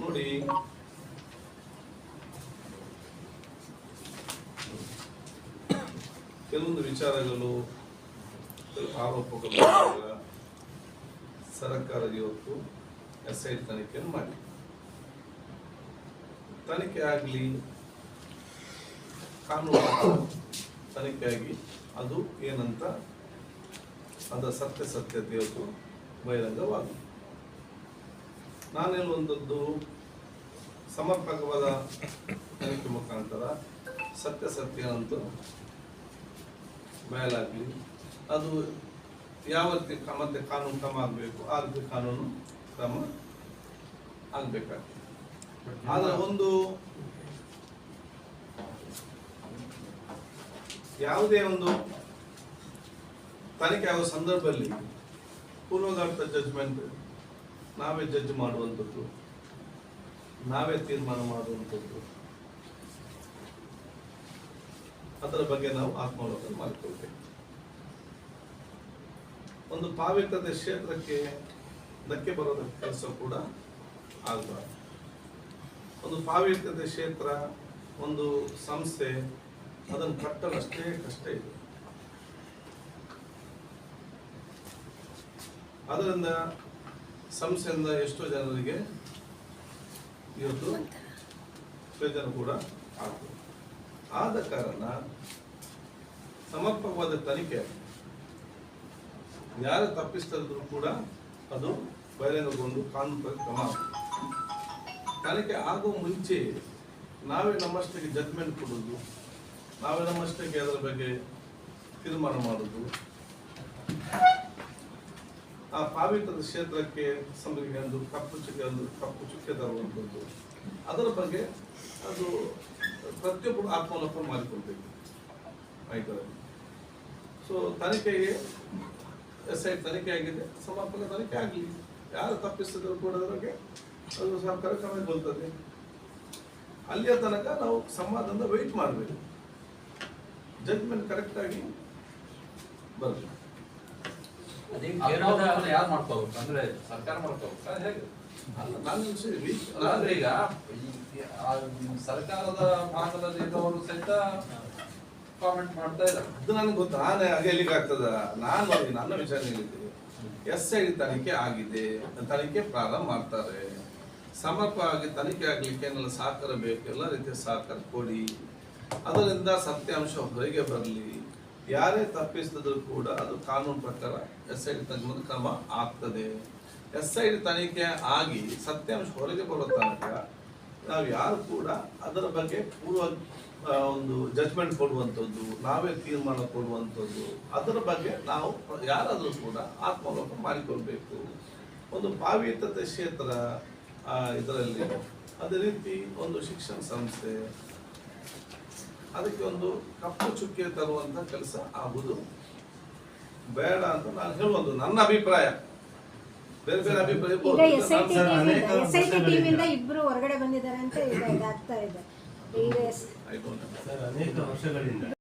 ನೋಡಿ. ಕೆಲವೊಂದು ವಿಚಾರಗಳು ಆರೋಪಗಳು ಸರ್ಕಾರ ಇವತ್ತು ಎಸ್ ಐ ತನಿಖೆಯನ್ನು ಮಾಡಿ ತನಿಖೆ ಆಗಲಿ, ಕಾನೂನು ತನಿಖೆ ಆಗಿ ಅದು ಏನಂತ ಅದರ ಸತ್ಯ ಇವತ್ತು ಬಹಿರಂಗವಾಗಲಿ. ನಾನು ಹೇಳುವಂಥದ್ದು ಸಮರ್ಪಕವಾದ ತನಿಖೆ ಮುಖಾಂತರ ಸತ್ಯಾಸತ್ಯ ಅಂತೂ ಬಯಲಾಗಲಿ. ಅದು ಯಾವತ್ತಿ ಮತ್ತೆ ಕಾನೂನು ಕ್ರಮ ಆಗಬೇಕು, ಆ ಕಾನೂನು ಕ್ರಮ ಆಗಬೇಕಾಗ್ತದೆ. ಆದರೆ ಒಂದು ಯಾವುದೇ ಒಂದು ತನಿಖೆ ಆಗುವ ಸಂದರ್ಭದಲ್ಲಿ ಪೂರ್ವಗಾರ್ಥ ಜಡ್ಜ್ಮೆಂಟ್ ನಾವೇ ಜಡ್ಜ್ ಮಾಡುವಂಥದ್ದು. ನಾವೇ ತೀರ್ಮಾನ ಮಾಡುವಂಥದ್ದು. ಅದರ ಬಗ್ಗೆ ನಾವು ಆತ್ಮಾವಲೋಕನ ಮಾಡಿಕೊಳ್ಬೇಕು. ಒಂದು ಪಾವಿತ್ರದ ಕ್ಷೇತ್ರಕ್ಕೆ ಧಕ್ಕೆ ಬರೋದ ಕೆಲಸ ಕೂಡ ಆಗಬಾರ್ದು. ಒಂದು ಪಾವಿತ್ರದ ಕ್ಷೇತ್ರ, ಒಂದು ಸಂಸ್ಥೆ, ಅದನ್ನು ಕಟ್ಟಲು ಅಷ್ಟೇ ಕಷ್ಟ ಇದೆ. ಅದರಿಂದ ಸಂಸ್ಥೆಯಿಂದ ಎಷ್ಟೋ ಜನರಿಗೆ ಇವತ್ತು ಪ್ರಯೋಜನ ಕೂಡ ಆಗ್ತದೆ ಆದ ಕಾರಣ ಸಮರ್ಪಕವಾದ ತನಿಖೆ, ಯಾರು ತಪ್ಪಿಸ್ತಿದ್ರು ಕೂಡ ಅದು ಬಹಿರಂಗಗೊಂಡು ಕಾನೂನು ಕ್ರಮ. ತನಿಖೆ ಆಗುವ ಮುಂಚೆ ನಾವೇ ನಮ್ಮಷ್ಟಕ್ಕೆ ಜಡ್ಮೆಂಟ್ ಕೊಡೋದು, ನಾವೇ ನಮ್ಮಷ್ಟಕ್ಕೆ ಅದರ ಬಗ್ಗೆ ತೀರ್ಮಾನ ಮಾಡೋದು ಆ ಪಾವಿತ್ರದ ಕ್ಷೇತ್ರಕ್ಕೆ ಸಂಬಂಧಿಗೆ ಒಂದು ಕಪ್ಪು ಚುಕ್ಕೆ, ಒಂದು ಕಪ್ಪು ಚುಕ್ಕೆ ತರುವಂಥದ್ದು ಅದರ ಬಗ್ಗೆ ಅದು ಪ್ರತಿಯೊಬ್ಬರು ಆತ್ಮಾವಲೋಕನ ಮಾಡಿಕೊಳ್ಬೇಕು. ಆಯ್ತು? ಸೊ ತನಿಖೆಗೆ ಎಸ್ ಐ ತನಿಖೆ ಆಗಿದೆ ಸಮರ್ಪಕ ತನಿಖೆ ಆಗಲಿ. ಯಾರು ತಪ್ಪಿಸಿದ್ರು ಕೂಡ ಅದಕ್ಕೆ ಅದು ಸರ್ಕಾರ ಕ್ರಮಗೊಳ್ತದೆ ಅಲ್ಲಿಯ ತನಕ ನಾವು ಸಮಾಧಾನದ ವೆಯ್ಟ್ ಮಾಡಬೇಕು. ಜಡ್ಜ್ಮೆಂಟ್ ಕರೆಕ್ಟಾಗಿ ಬರಬೇಕು. ಯಾರು ಮಾಡ್ಕೋಬೇಕು? ಅಂದ್ರೆ ಸರ್ಕಾರ ಮಾಡ್ಕೋಬೇಕು? ಹೇಗೆ? ಅಂದ್ರೆ ಈಗ ಈ- ಆ ಸರ್ಕಾರದ ಭಾಗದಲ್ಲಿ ಇದ್ದವರು ಸಹಿತ ಕಾಮೆಂಟ್ ಮಾಡ್ತಾ ಇದ್ದಾರೆ. ಅದು ನನಗೆ ಗೊತ್ತು. ನಾನು ಎಲ್ಲಿಗೆ ಆಗ್ತದ? ನಾನು ನೋಡಿ ನನ್ನ ವಿಚಾರ ಹೇಳಿದ್ದೀನಿ ಎಸ್ ಐ ತನಿಖೆ ಆಗಿದೆ. ತನಿಖೆ ಪ್ರಾರಂಭ ಮಾಡ್ತಾರೆ. ಸಮರ್ಪವಾಗಿ ತನಿಖೆ ಆಗ್ಲಿಕ್ಕೆ ಏನೆಲ್ಲ ಸಹಕಾರ ಬೇಕು? ಎಲ್ಲ ರೀತಿಯ ಸಹಕಾರ ಕೊಡಿ. ಅದರಿಂದ ಸತ್ಯಾಂಶ ಹೊರಗೆ ಬರಲಿ. ಯಾರೇ ತಪ್ಪಿಸಿದ್ರು ಕೂಡ ಅದು ಕಾನೂನು ಪ್ರಕಾರ ಎಸ್ ಐ ಡಿ ತನಿಖೆ ಕ್ರಮ ಆಗ್ತದೆ. ಎಸ್ ಐ ತನಿಖೆ ಆಗಿ ಸತ್ಯಾಂಶ ಹೊರಗೆ ಬರೋ ತನಕ ನಾವು ಯಾರು ಕೂಡ ಅದರ ಬಗ್ಗೆ ಪೂರ್ವ ಒಂದು ಜಜ್ಮೆಂಟ್ ಕೊಡುವಂಥದ್ದು, ನಾವೇ ತೀರ್ಮಾನ ಕೊಡುವಂಥದ್ದು, ಅದರ ಬಗ್ಗೆ ನಾವು ಯಾರಾದರೂ ಕೂಡ ಆತ್ಮಲೋಕ ಮಾಡಿಕೊಳ್ಬೇಕು. ಒಂದು ಪಾವಿತತೆ ಕ್ಷೇತ್ರ ಇದರಲ್ಲಿ ಅದೇ ರೀತಿ ಒಂದು ಶಿಕ್ಷಣ ಸಂಸ್ಥೆ ಅದಕ್ಕೆ ಒಂದು ಕಪ್ಪು ಚುಕ್ಕೆ ತರುವಂತ ಕೆಲಸ ಆಗುವುದು ಬೇಡ ಅಂತ ನಾನು ಹೇಳುವುದು ನನ್ನ ಅಭಿಪ್ರಾಯ. ಬೇರೆ ಬೇರೆ ಅಭಿಪ್ರಾಯ ಈಗ. ಎಸ್ ಐ ಇಬ್ರು ಹೊರಗಡೆ ಬಂದಿದ್ದಾರೆ ಅಂತ ಈಗ ಇದಾಗ್ತಾ ಇದೆ. ಈಗ S I don't know. Sir ಅನೇಕ ವರ್ಷಗಳಿಂದ.